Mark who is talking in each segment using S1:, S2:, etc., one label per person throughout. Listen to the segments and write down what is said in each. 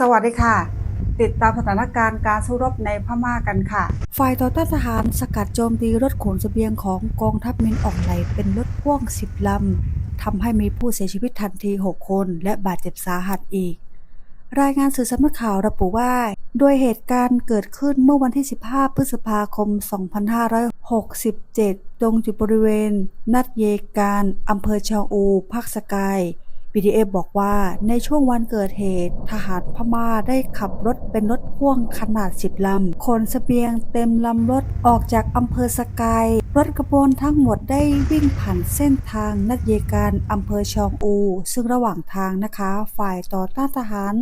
S1: สวัสดีค่ะ ติดตามสถานการณ์การสู้รบในพม่ากันค่ะ ฝ่ายต่อต้านทหารสกัดโจมตีรถขนสเสบียงของกองทัพมินออกไหลเป็นรถพ่วง 10 ลำทำให้มีผู้เสียชีวิตทันที 6 คน และบาดเจ็บสาหัสอีก รายงานสื่อสำนักข่าวระบุว่า โดยเหตุการณ์เกิดขึ้นเมื่อวันที่ 15 พฤษภาคม 2567 ตรงจุดบริเวณ นัดเยการอำเภอชองอูภาคสกาย PDF บอกว่าในช่วงวันเกิดเหตุ ทหารพม่าได้ขับรถเป็นรถพ่วงขนาด 10 ลำ ขนสเสบียงเต็มลำรถออกจากอำเภอสกาย รถกระบวนทั้งหมดได้วิ่งผ่านเส้นทางนัดเยการอำเภอชองอู ซึ่งระหว่างทางนะคะ ฝ่ายต่อต้านทหาร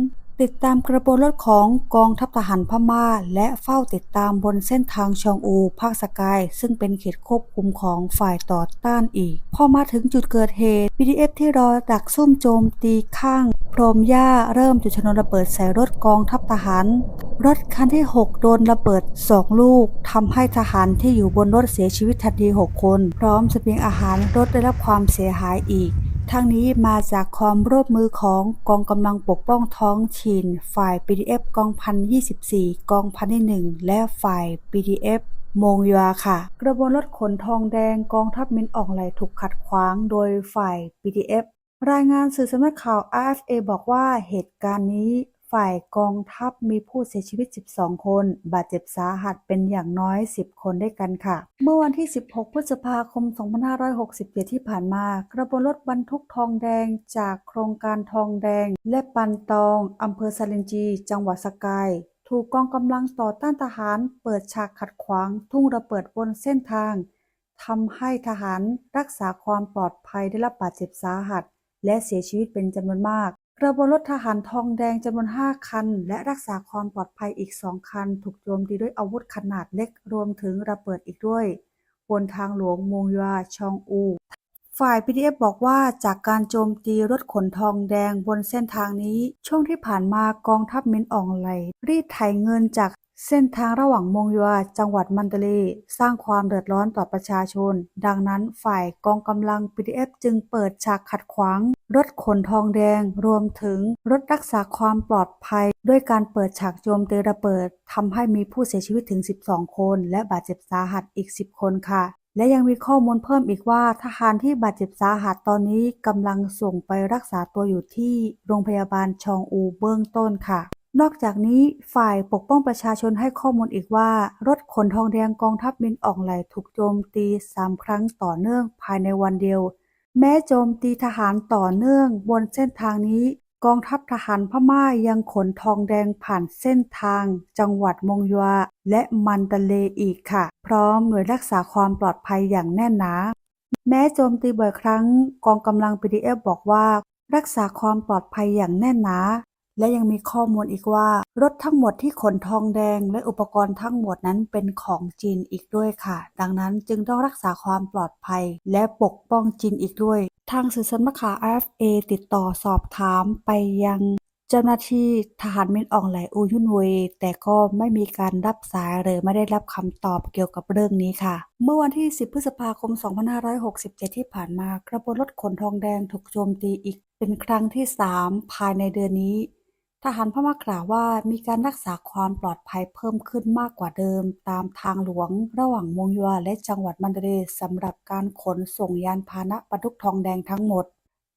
S1: ติดตามกระบวนรถของกองทัพทหารพม่า และเฝ้าติดตามบนเส้นทางชองอูภาคสกาย ซึ่งเป็นเขตควบคุมของฝ่ายต่อต้านอีก พอมาถึงจุดเกิดเหตุ BDF ที่รอดักซุ่มโจมตีข้างพรมหญ้าเริ่มจุดชนวนระเบิดใส่รถกองทัพทหาร รถคันที่ 6 โดนระเบิด 2 ลูกทำให้ทหารที่อยู่บนรถเสียชีวิตทันที 6 คน พร้อมเสบียงอาหารรถได้รับความเสียหายอีก ทั้งนี้มาจากความร่วมมือของกองกำลังปกป้องท้องถิ่นฝ่าย PDF กองพัน24 กองพันที่1และฝ่าย PDF มงยาค่ะ กระบวนรถขนทองแดงกองทัพมินออกไหลถูกขัดขวางโดยฝ่าย PDF รายงานสื่อสำนักข่าว RFA บอกว่าเหตุการณ์นี้ ฝ่ายกองทัพมีผู้เสียชีวิต 12 คน บาดเจ็บสาหัสเป็นอย่างน้อย 10 คนด้วยกันค่ะ เมื่อวันที่ 16 พฤษภาคม 2567 ที่ผ่านมา กระบวนรถบรรทุกทองแดงจากโครงการทองแดง และปันตองอำเภอสาลินจี จังหวัดสกายถูกกองกำลังต่อต้านทหารเปิดฉากขัดขวาง ทุ่งระเบิดบนเส้นทางทำให้ทหารรักษาความปลอดภัยได้รับบาดเจ็บสาหัส และเสียชีวิตเป็นจำนวนมาก กระบวนรถทหารทองแดงจำนวน 5 คัน และรักษาความปลอดภัยอีก 2 คัน ถูกโจมตีด้วยอาวุธขนาดเล็กรวมถึงระเบิดอีกด้วย บนทางหลวงมงยาชองอู ฝ่าย PDF บอกว่าจากการโจมตีรถขนทองแดงบนเส้นทางนี้ ช่วงที่ผ่านมากองทัพเมินอองไหล รีดไถเงินจากเส้นทางระหว่างมงยัวจังหวัดมันเตเลสร้างความเดือดร้อนต่อประชาชน ดังนั้นฝ่ายกองกำลัง PDF จึงเปิดฉากขัดขวาง รถขนทองแดง รวมถึงรถรักษาความปลอดภัย ด้วยการเปิดฉากโจมตีระเบิดทำให้มีผู้เสียชีวิตถึง 12 คน และบาดเจ็บสาหัสอีก 10 คนค่ะ และยังมีข้อมูลเพิ่มอีกว่าทหารที่บาดเจ็บสาหัสตอนนี้กำลังส่งไปรักษาตัวอยู่ที่โรงพยาบาลชองอูเบื้องต้นค่ะ นอกจากนี้ฝ่ายปกป้องประชาชนให้ข้อมูลอีกว่า รถขนทองแดงกองทัพมินอ่อกไหลถูกโจมตี3ครั้งต่อเนื่องภายในวันเดียว แม้โจมตีทหารต่อเนื่องบนเส้นทางนี้ กองทัพทหารพม่ายังขนทองแดงผ่านเส้นทาง จังหวัดมงยัวและมันตะเลอีกค่ะ พร้อมหน่วยรักษาความปลอดภัยอย่างแน่นหนา แม้โจมตีบ่อยครั้ง กองกำลัง PDF บอกว่า รักษาความปลอดภัยอย่างแน่นหนา และยังมีข้อมูลอีกว่า รถทั้งหมดที่ขนทองแดงและอุปกรณ์ทั้งหมดนั้นเป็นของจีนอีกด้วยค่ะ ดังนั้นจึงต้องรักษาความปลอดภัย และปกป้องจีนอีกด้วย ทางสื่อสันักข่า RFA ติดต่อสอบถามไปยังเจ้าหน้าที่ทหารมินอองไหลอูยุนเว แต่ก็ไม่มีการรับสายหรือไม่ได้รับคำตอบเกี่ยวกับเรื่องนี้ค่ะ เมื่อวันที่ 10 พฤษภาคม 2567 ที่ผ่านมากระบวนรถขนทองแดงถูกโจมตีอีกเป็นครั้งที่ 3 ภายในเดือนนี้ ทหารพม่ากล่าวว่ามีการรักษาความปลอดภัยเพิ่มขึ้นมากกว่าเดิม ตามทางหลวง ระหว่างมงยัวและจังหวัดมันเดเรสำหรับการขนส่งยานพาหนะบรรทุกทองแดงทั้งหมด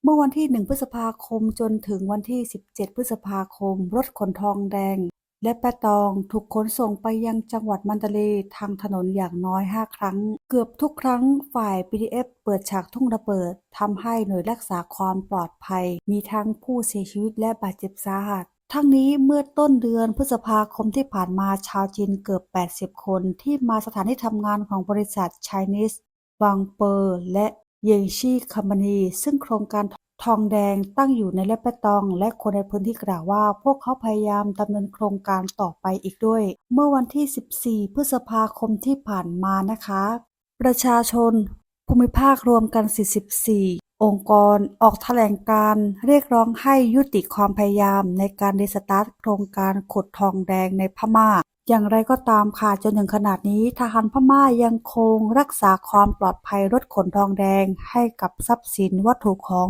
S1: เมื่อวันที่ 1 พฤษภาคมจนถึงวันที่ 17 พฤษภาคม รถขนทองแดง และแปะตองถูกขนส่งไปยังจังหวัดมันเตเลทางถนนอย่างน้อย 5 ครั้ง เกือบทุกครั้งฝ่าย PDF เปิดฉากทุ่งระเบิดทำให้หน่วยรักษาความปลอดภัย มีทั้งผู้เสียชีวิตและบาดเจ็บสาหัส ทั้งนี้เมื่อต้นเดือนพฤษภาคมที่ผ่านมาชาวจีนเกือบ 80 คนที่มาสถานที่ทำงานของบริษัท Chinese บางเปอร์และเยงชีคัมพานีซึ่งโครงการทองแดงตั้งอยู่ในแลปเปตอง และคนในพื้นที่กล่าวว่า พวกเขาพยายามดำเนินโครงการต่อไปอีกด้วย เมื่อวันที่ 14 พฤษภาคมที่ผ่านมานะคะ ประชาชน ภูมิภาครวมกัน 44 องค์กรออกแถลงการณ์เรียกร้องให้ยุติความพยายามในการรีสตาร์ทโครงการขุดทองแดงในพม่า อย่างไรก็ตามค่ะจนถึงขนาดนี้ ทหารพม่ายังคงรักษาความปลอดภัยรถขนทองแดงให้กับทรัพย์สินวัตถุของ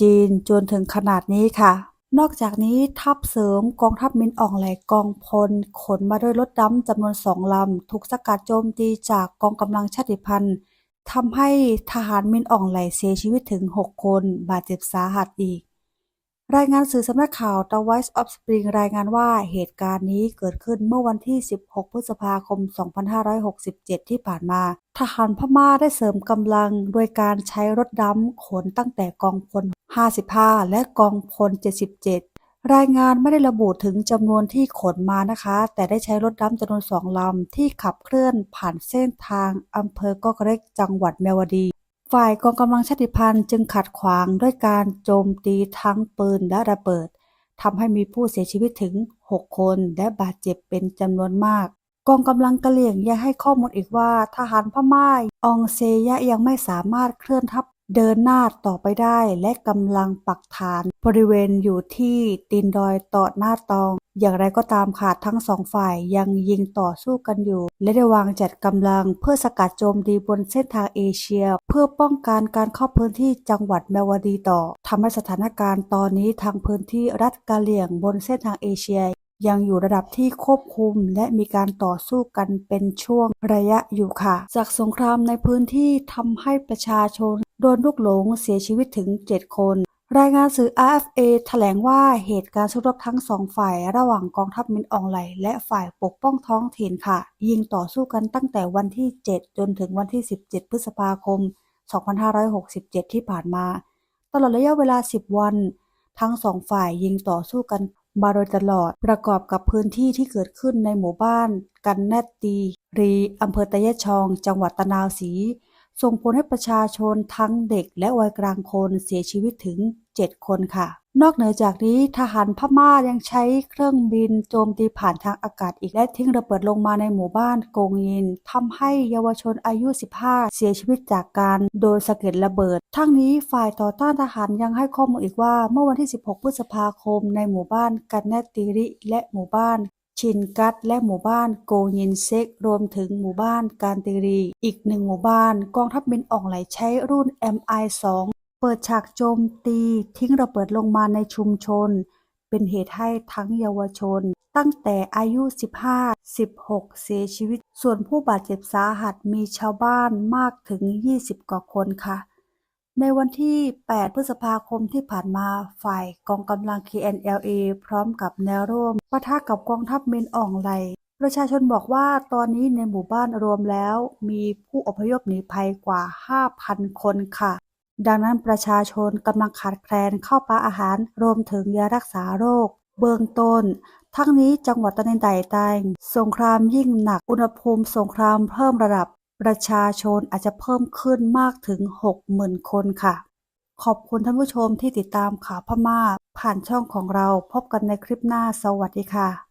S1: จีนจนถึงขนาดนี้ค่ะ นอกจากนี้ทัพเสริมกองทัพมินอ่องไหลกองพล ขนมาด้วยรถดำจำนวนสองลำ ถูกสกัดโจมตีจากกองกำลังชาติพันธุ์ ทำให้ทหารมินอ่องไหลเสียชีวิตถึง 6 คน บาดเจ็บสาหัสอีก รายงานสื่อสำนักข่าว The Voice of Spring รายงานว่าเหตุการณ์นี้เกิดขึ้นเมื่อวันที่ 16 พฤษภาคม 2567 ที่ผ่านมา ทหารพม่าได้เสริมกำลังโดยการใช้รถดำขนตั้งแต่กองพล 55 และกองพล 77 รายงานไม่ได้ระบุถึงจำนวนที่ขนมานะคะ แต่ได้ใช้รถดำจำนวนสองลำที่ขับเคลื่อนผ่านเส้นทางอำเภอกอกเร็กจังหวัดเมวดี ฝ่ายกองกำลังชาติพันธุ์จึงขัดขวางด้วยการโจมตีทั้งปืนและระเบิดทำให้มีผู้เสียชีวิตถึง 6 คนและบาดเจ็บเป็นจำนวนมาก กองกำลังกะเหลี่ยงยังให้ข้อมูลอีกว่า ทหารพม่าอองเซยะยังไม่สามารถเคลื่อนทัพ เดินหน้าต่อไปได้และกำลังปักฐานบริเวณอยู่ที่ตีนดอยต่อหน้าตอง อย่างไรก็ตามค่ะทั้งสองฝ่ายยังยิงต่อสู้กันอยู่ และได้วางจัดกำลังเพื่อสกัดโจมตีบนเส้นทางเอเชีย เพื่อป้องกันการเข้าพื้นที่จังหวัดแมวดีต่อทำให้สถานการณ์ตอนนี้ทางพื้นที่รัฐกะเหลี่ยงบนเส้นทางเอเชียยังอยู่ระดับที่ควบคุมและมีการต่อสู้กันเป็นช่วงระยะอยู่ค่ะ จากสงครามในพื้นที่ทำให้ประชาชน โดนลูกหลงเสียชีวิตถึง 7 คน รายงานสื่อ AFA แถลงว่าเหตุการณ์สู้รบทั้งสองฝ่าย ระหว่างกองทัพมินอองไหล และฝ่ายปกป้องท้องถิ่นค่ะ ยิงต่อสู้กันตั้งแต่วันที่ 7 จนถึงวันที่ 17 พฤษภาคม 2567 ที่ผ่านมา ตลอดระยะเวลา 10 วัน ทั้งสองฝ่ายยิงต่อสู้กันมาโดยตลอดประกอบกับพื้นที่ที่เกิดขึ้นในหมู่บ้าน กันแนตตีรีอำเภอตะเยชอง จังหวัดตะนาวศรี ส่งผลให้ประชาชนทั้งเด็กและวัยกลางคนเสียชีวิตถึง 7 คนค่ะ นอกเหนือจากนี้ทหารพม่ายังใช้เครื่องบินโจมตีผ่านทางอากาศอีกและทิ้งระเบิดลงมาในหมู่บ้านโกงยินทำให้เยาวชนอายุ 15 เสียชีวิตจากการโดนสะเก็ดระเบิด ทั้งนี้ฝ่ายต่อต้านทหารยังให้ข้อมูลอีกว่าเมื่อวันที่ 16 พฤษภาคมในหมู่บ้านกันแนตติริและหมู่บ้าน ชินกัตและหมู่บ้านโกยินเซก รวมถึงหมู่บ้านการติรี อีกหนึ่งหมู่บ้านกองทัพบินอ่องไหลใช้รุ่น MI2 เปิดฉากโจมตีทิ้งระเบิดลงมาในชุมชน เป็นเหตุให้ทั้งเยาวชน ตั้งแต่อายุ 15 16 เสียชีวิต ส่วนผู้บาดเจ็บสาหัสมีชาวบ้านมากถึง 20 กว่าคนค่ะ ในวันที่ 8 พฤษภาคมที่ผ่านมา ฝ่ายกองกำลัง KNLA พร้อมกับแนวร่วมปะทะกับกองทัพเมนอ่องไหล ประชาชนบอกว่าตอนนี้ในหมู่บ้านรวมแล้ว มีผู้อพยพหนีภัยกว่า 5,000 คนค่ะ ดังนั้นประชาชนกำลังขาดแคลนข้าวปลาอาหาร รวมถึงยารักษาโรค เบื้องต้น ทั้งนี้จังหวัดตะนินไต่ต้สงครามยิ่งหนัก อุณหภูมิสงครามเพิ่มระดับ ประชาชนอาจจะเพิ่มขึ้นมากถึง 60,000 คนค่ะ ขอบคุณท่านผู้ชมที่ติดตามข่าวพม่า ผ่านช่องของเราพบกันในคลิปหน้าสวัสดีค่ะ